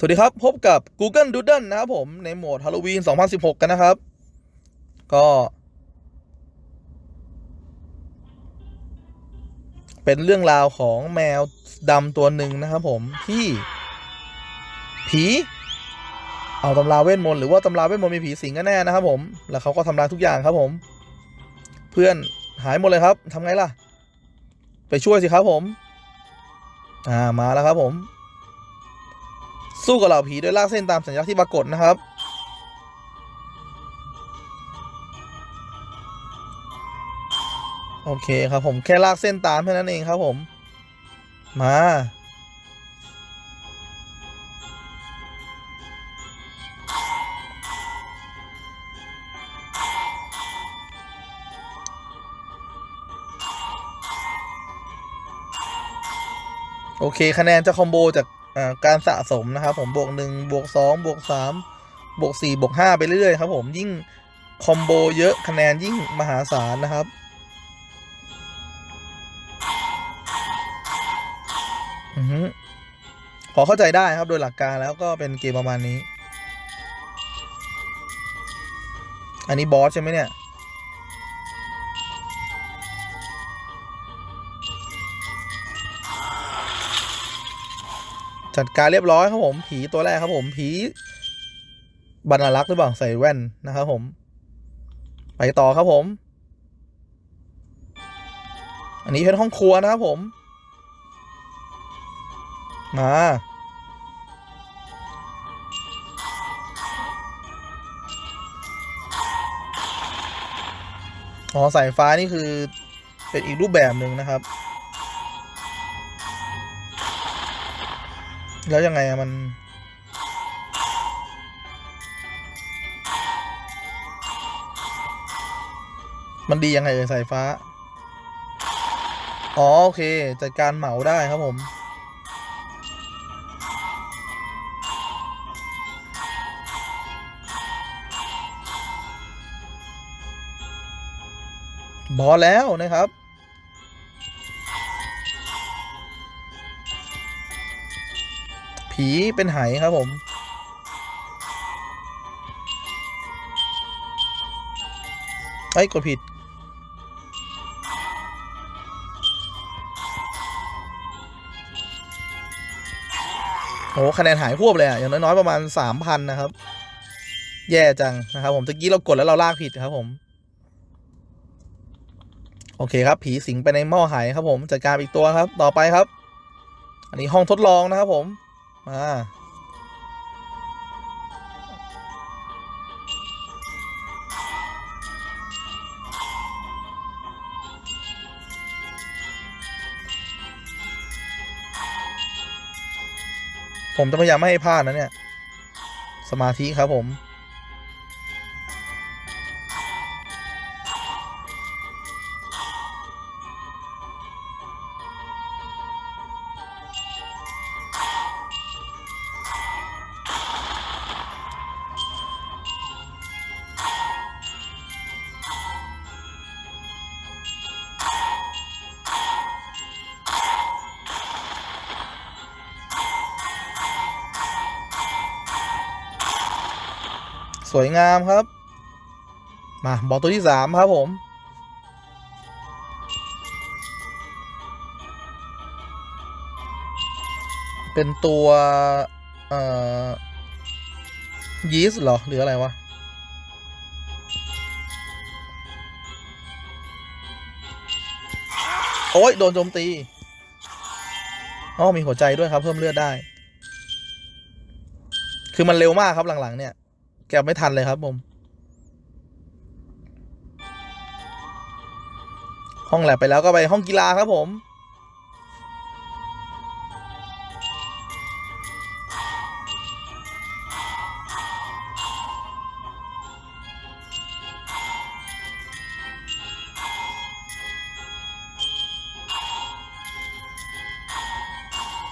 สวัสดีครับ พบกับ Google Doodle นะครับผมในโหมด Halloween 2016 กันนะครับ ก็ เป็นเรื่องราวของแมวดำตัวหนึ่งนะครับผมที่ ผี เอาตำราเวทมนต์หรือว่าตำราเวทมนต์มีผีสิงกันแน่นะครับผม แล้วเขาก็ทำลายทุกอย่างครับผม เพื่อนหายหมดเลยครับทำไงล่ะ ไปช่วยสิครับผม อ่ามาแล้วครับผม สู้กับเหล่าผีโดยลากเส้นตามสัญลักษณ์ที่ปรากฏนะครับ โอเคครับผมแค่ลากเส้นตามแค่นั้นเองครับผม มาโอเค คะแนนจะคอมโบจาก การสะสมนะครับผมบวกหนึ่งบวกสองบวกสามบวกสี่บวกห้าไปเรื่อยๆครับผมยิ่งคอมโบเยอะคะแนนยิ่งมหาศาลนะครับอือฮึพอเข้าใจได้ครับโดยหลักการแล้วก็เป็นเกมประมาณนี้ อันนี้บอสใช่ไหมเนี่ย จัดการเรียบร้อยครับผม ผีตัวแรกครับผม ผีบรรลักษ์หรือเปล่าใส่แว่นนะครับผม ไปต่อครับผม อันนี้เป็นห้องครัวนะครับผม มาอ๋อสายฟ้านี่คือเป็นอีกรูปแบบหนึ่งนะครับ แล้วยังไงอะมันมันดียังไงเอ่ยสายฟ้า อ๋อ โอเค จัดการเหมาได้ครับผม บอแล้วนะครับ ผีเป็นไหครับผมเอ้กดผิด โอ้คะแนนหายพวบเลยอะอย่างน้อยๆประมาณสามพันนะครับ แย่จังนะครับผมตะกี้เรากดแล้วเราลากผิดครับผม โอเคครับ ผีสิงไปในหม้อไหครับผมจัดการอีกตัวครับ ต่อไปครับ อันนี้ห้องทดลองนะครับผม มา ผมจะพยายามไม่ให้พลาดนะเนี่ย สมาธิครับผม สวยงามครับ มาบอลตัวที่สามครับผมเป็นตัวเอ่อยีสต์เหรอ หรืออะไรวะ โอ้ย โดนโจมตีอ๋อมีหัวใจด้วยครับ เพิ่มเลือดได้ คือมันเร็วมากครับหลัง ๆ เนี่ย แกไม่ทันเลยครับผม ห้องแลบไปแล้วก็ไปห้องกีฬาครับผม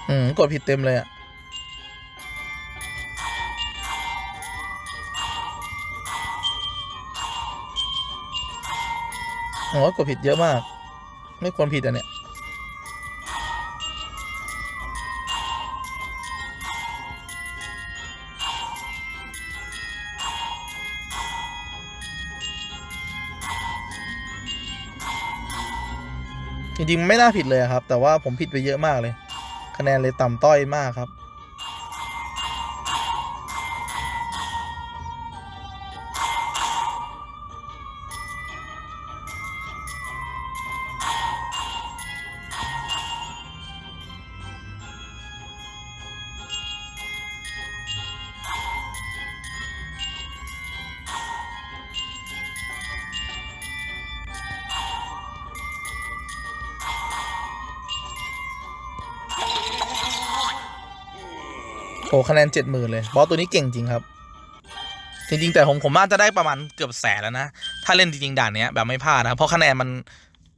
อืมกดผิดเต็มเลยอะ หอกว่าผิดเยอะมาก ไม่ควรผิดอะเนี่ยจริงๆไม่น่าผิดเลยครับ แต่ว่าผมผิดไปเยอะมากเลย คะแนนเลยต่ำต้อยมากครับ โอ้คะแนนเจ็ดหมื่นเลย บอสตัวนี้เก่งจริงครับ จริงๆ แต่ผมผมน่าจะได้ประมาณเกือบแสนแล้วนะ ถ้าเล่นจริงๆด่านเนี้ยแบบไม่พลาดนะเพราะคะแนนมัน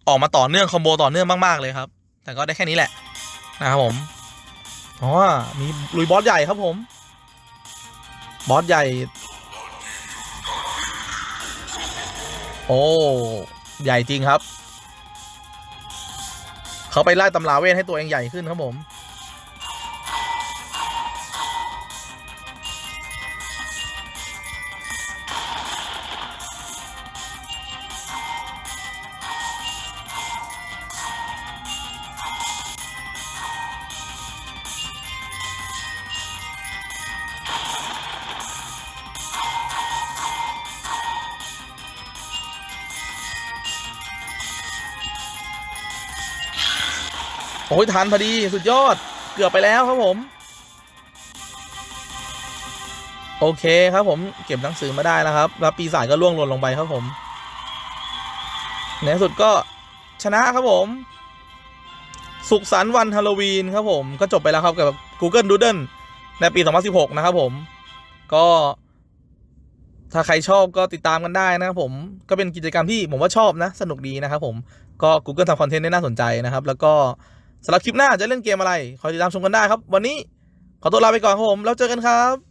ออกมาต่อเนื่องคอมโบต่อเนื่องมากๆเลยครับ แต่ก็ได้แค่นี้แหละนะครับผมอ๋อมีลุยบอสใหญ่ครับผม บอสใหญ่ โอ้ใหญ่จริงครับ เขาไปไล่ตำราเวทให้ตัวเองใหญ่ขึ้นครับผม โอ้ยทันพอดีสุดยอดเกือบไปแล้วครับผม โอเคครับผมเก็บหนังสือมาได้แล้วครับ แล้วปีศาจก็ล่วงหล่นลงไปครับผมในสุดก็ชนะครับผม สุขสันต์วันฮาโลวีนครับผมก็จบไปแล้วครับกับ Google Doodle ในปี 2016 นะครับผม ก็ถ้าใครชอบก็ติดตามกันได้นะครับผม ก็เป็นกิจกรรมที่ผมว่าชอบนะ สนุกดีนะครับผม ก็ Google ทำคอนเทนต์ได้น่าสนใจนะครับ แล้วก็ สำหรับคลิปหน้าจะเล่นเกมอะไร คอยติดตามชมกันได้ครับ วันนี้ขอตัวลาไปก่อนครับผม แล้วเจอกันครับ